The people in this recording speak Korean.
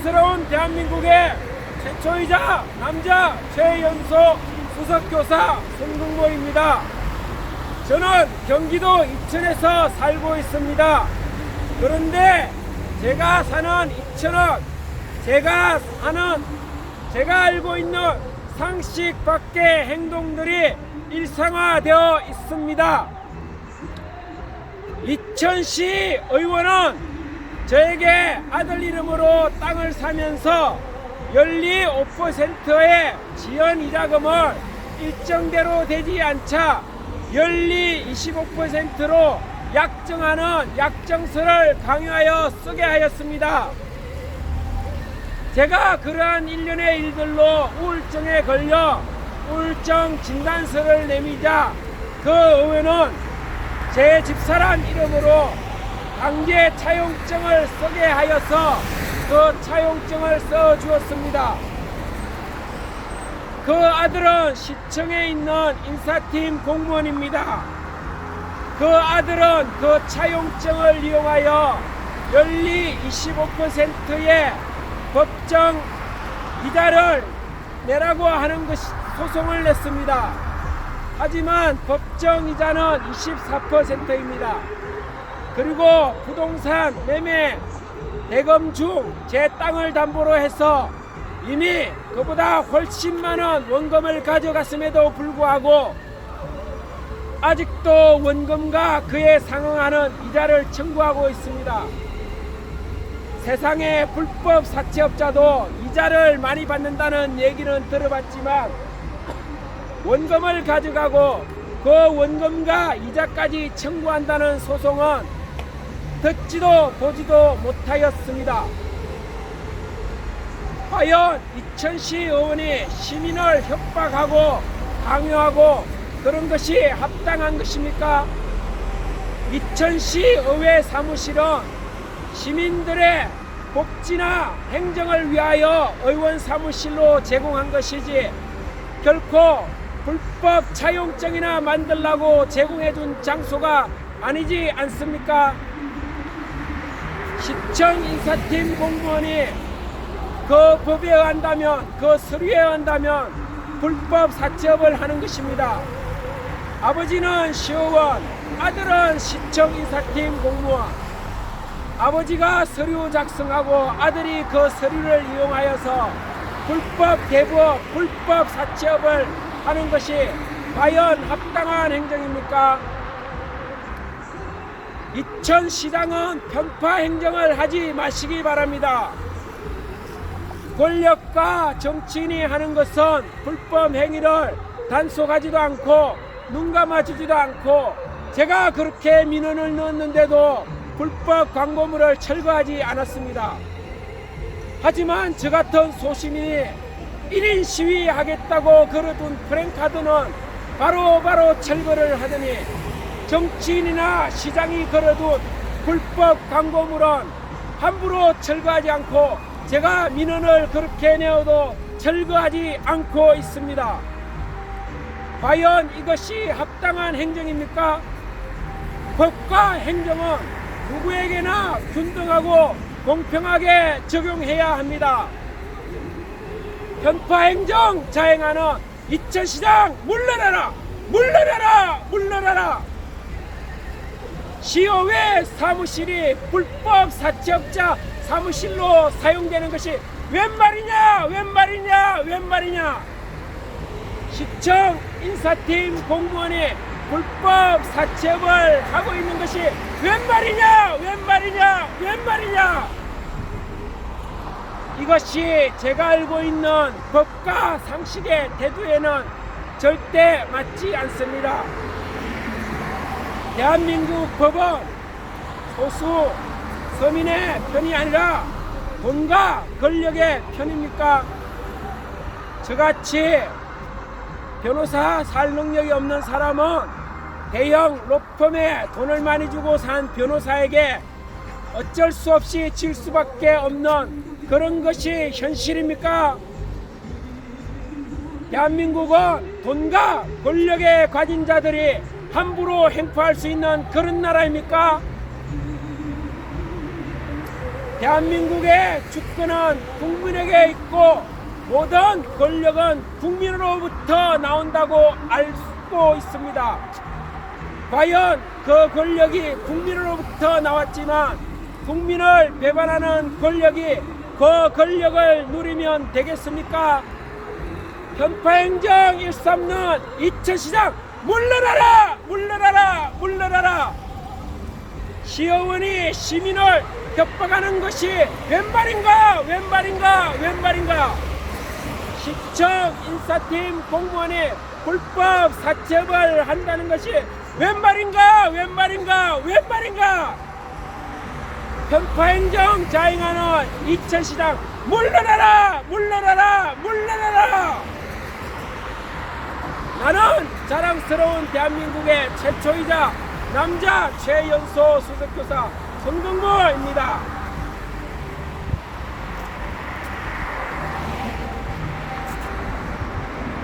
영광스러운 대한민국의 최초이자 남자 최연소 수석교사 손국모입니다. 저는 경기도 이천에서 살고 있습니다. 그런데 제가 사는 이천은 제가 사는 제가 알고 있는 상식 밖의 행동들이 일상화되어 있습니다. 이천시 의원은 저에게 아들 이름으로 땅을 사면서 연리 5%의 지연 이자금을 일정대로 되지 않자 연리 25%로 약정하는 약정서를 강요하여 쓰게 하였습니다. 제가 그러한 일련의 일들로 우울증에 걸려 우울증 진단서를 내미자 그 의원은 제 집사람 이름으로 강제 차용증을 쓰게 하여서 그 차용증을 써 주었습니다. 그 아들은 시청에 있는 인사팀 공무원입니다. 그 아들은 그 차용증을 이용하여 연리 25%의 법정 이자를 내라고 하는 것 소송을 냈습니다. 하지만 법정 이자는 24%입니다. 그리고 부동산 매매 대금 중제 땅을 담보로 해서 이미 그보다 훨씬 많은 원금을 가져갔음에도 불구하고 아직도 원금과 그에 상응하는 이자를 청구하고 있습니다. 세상의 불법 사채업자도 이자를 많이 받는다는 얘기는 들어봤지만 원금을 가져가고 그 원금과 이자까지 청구한다는 소송은 듣지도 보지도 못하였습니다. 과연 이천시 의원이 시민을 협박하고 강요하고 그런 것이 합당한 것입니까? 이천시 의회 사무실은 시민들의 복지나 행정을 위하여 의원 사무실로 제공한 것이지 결코 불법 차용증이나 만들라고 제공해 준 장소가 아니지 않습니까? 시청 인사팀 공무원이 그 법에 의한다면 그 서류에 의한다면 불법 사채업을 하는 것입니다. 아버지는 시의원, 아들은 시청 인사팀 공무원. 아버지가 서류 작성하고 아들이 그 서류를 이용하여서 불법 대부업, 불법 사채업을 하는 것이 과연 합당한 행정입니까? 이천시장은 편파 행정을 하지 마시기 바랍니다. 권력과 정치인이 하는 것은 불법 행위를 단속하지도 않고 눈 감아주지도 않고 제가 그렇게 민원을 넣었는데도 불법 광고물을 철거하지 않았습니다. 하지만 저 같은 소시민이 1인 시위하겠다고 걸어둔 프랭카드는 바로바로 바로 철거를 하더니 정치인이나 시장이 걸어둔 불법 광고물은 함부로 철거하지 않고 제가 민원을 그렇게 내어도 철거하지 않고 있습니다. 과연 이것이 합당한 행정입니까? 법과 행정은 누구에게나 균등하고 공평하게 적용해야 합니다. 편파 행정 자행하는 이천시장 물러나라! 물러나라! 물러나라! 시의회 사무실이 불법 사채업자 사무실로 사용되는 것이 웬 말이냐 웬 말이냐 웬 말이냐 시청 인사팀 공무원이 불법 사채업을 하고 있는 것이 웬 말이냐 웬 말이냐 웬 말이냐 이것이 제가 알고 있는 법과 상식의 태도에는 절대 맞지 않습니다. 대한민국 법은 소수 서민의 편이 아니라 돈과 권력의 편입니까? 저같이 변호사 살 능력이 없는 사람은 대형 로펌에 돈을 많이 주고 산 변호사에게 어쩔 수 없이 질 수밖에 없는 그런 것이 현실입니까? 대한민국은 돈과 권력의 가진 자들이 함부로 행포할 수 있는 그런 나라입니까? 대한민국의 주권은 국민에게 있고 모든 권력은 국민으로부터 나온다고 알고 있습니다. 과연 그 권력이 국민으로부터 나왔지만 국민을 배반하는 권력이 그 권력을 누리면 되겠습니까? 편파행정 일삼는 이천시장 물러나라! 물러나라! 물러나라! 시의원이 시민을 협박하는 것이 왼발인가? 왼발인가? 왼발인가? 시청 인사팀 공무원이 불법 사채업을 한다는 것이 왼발인가? 왼발인가? 왼발인가? 편파행정 자행하는 이천시장 물러나라! 물러나라! 물러나라! 나는 자랑스러운 대한민국의 최초이자 남자 최연소 수석교사 손동구입니다.